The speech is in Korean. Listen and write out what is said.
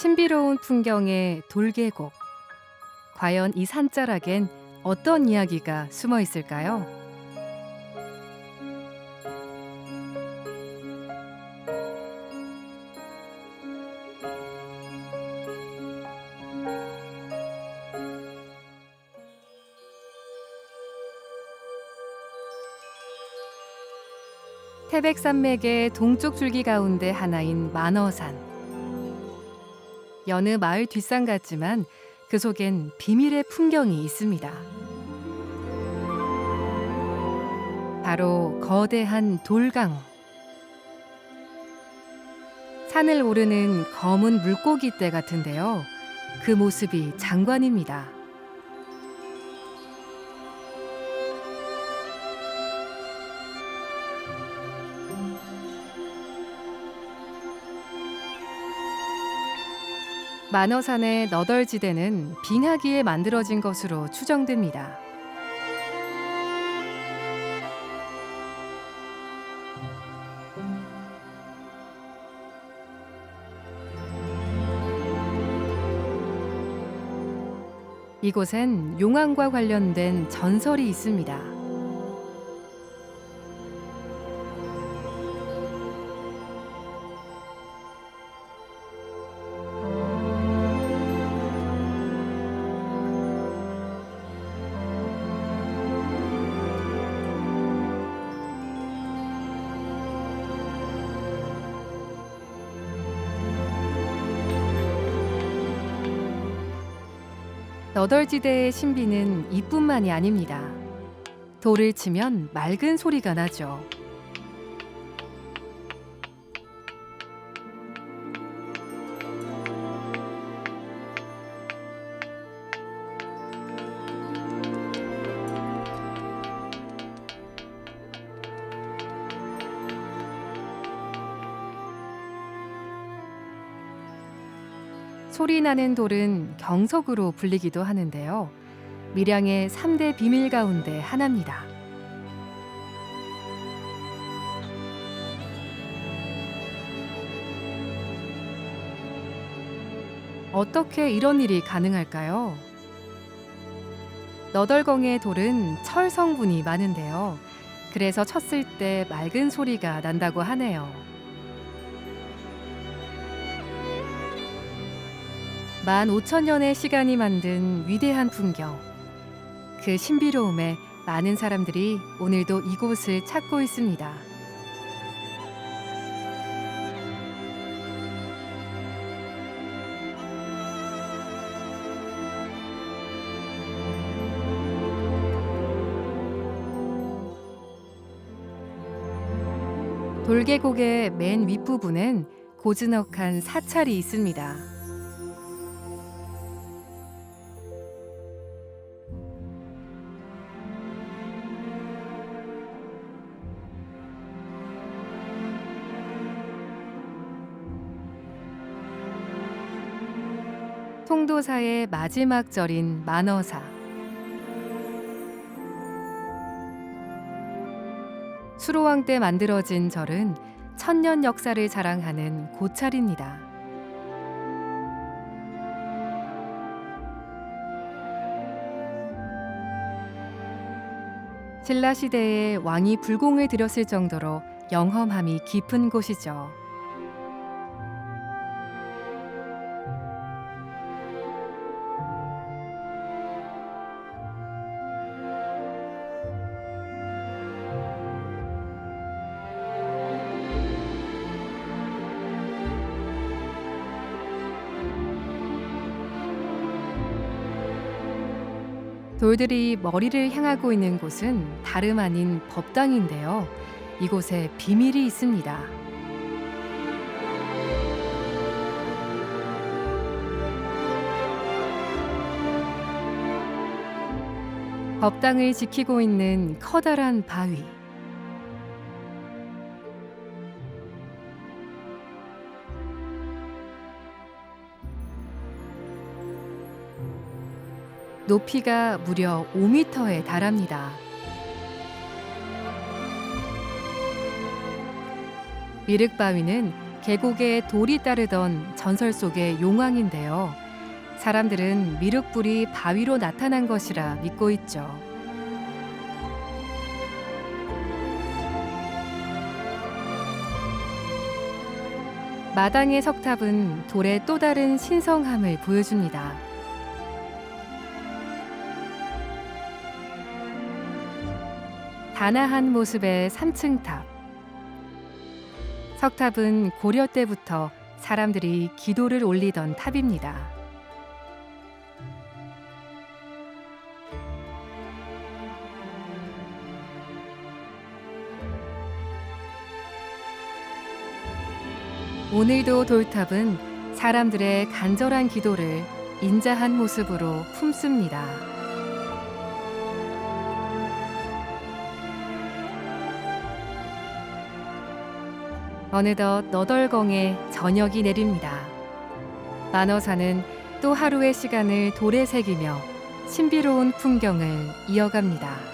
신비로운 풍경의 돌계곡. 과연 이 산자락엔 어떤 이야기가 숨어 있을까요? 태백산맥의 동쪽 줄기 가운데 하나인 만어산. 여느 마을 뒷산 같지만 그 속엔 비밀의 풍경이 있습니다. 바로 거대한 돌강. 산을 오르는 검은 물고기 떼 같은데요. 그 모습이 장관입니다. 만어산의 너덜지대는 빙하기에 만들어진 것으로 추정됩니다. 이곳엔 용왕과 관련된 전설이 있습니다. 너덜지대의 신비는 이뿐만이 아닙니다. 돌을 치면 맑은 소리가 나죠. 소리 나는 돌은 경석으로 불리기도 하는데요. 밀양의 3대 비밀 가운데 하나입니다. 어떻게 이런 일이 가능할까요? 너덜공의 돌은 철 성분이 많은데요. 그래서 쳤을 때 맑은 소리가 난다고 하네요. 만 5천 년의 시간이 만든 위대한 풍경. 그 신비로움에 많은 사람들이 오늘도 이곳을 찾고 있습니다. 돌계곡의 맨 윗부분엔 고즈넉한 사찰이 있습니다. 통도사의 마지막 절인 만어사. 수로왕 때 만들어진 절은 천년 역사를 자랑하는 고찰입니다. 신라 시대에 왕이 불공을 들였을 정도로 영험함이 깊은 곳이죠. 돌들이 머리를 향하고 있는 곳은 다름 아닌 법당인데요. 이곳에 비밀이 있습니다. 법당을 지키고 있는 커다란 바위. 높이가 무려 5m에 달합니다. 미륵바위는 계곡에 돌이 따르던 전설 속의 용왕인데요. 사람들은 미륵불이 바위로 나타난 것이라 믿고 있죠. 마당의 석탑은 돌의 또 다른 신성함을 보여줍니다. 단아한 모습의 3층 탑. 석탑은 고려 때부터 사람들이 기도를 올리던 탑입니다. 오늘도 돌탑은 사람들의 간절한 기도를 인자한 모습으로 품습니다. 어느덧 너덜거에 저녁이 내립니다. 만어사는 또 하루의 시간을 돌에 새기며 신비로운 풍경을 이어갑니다.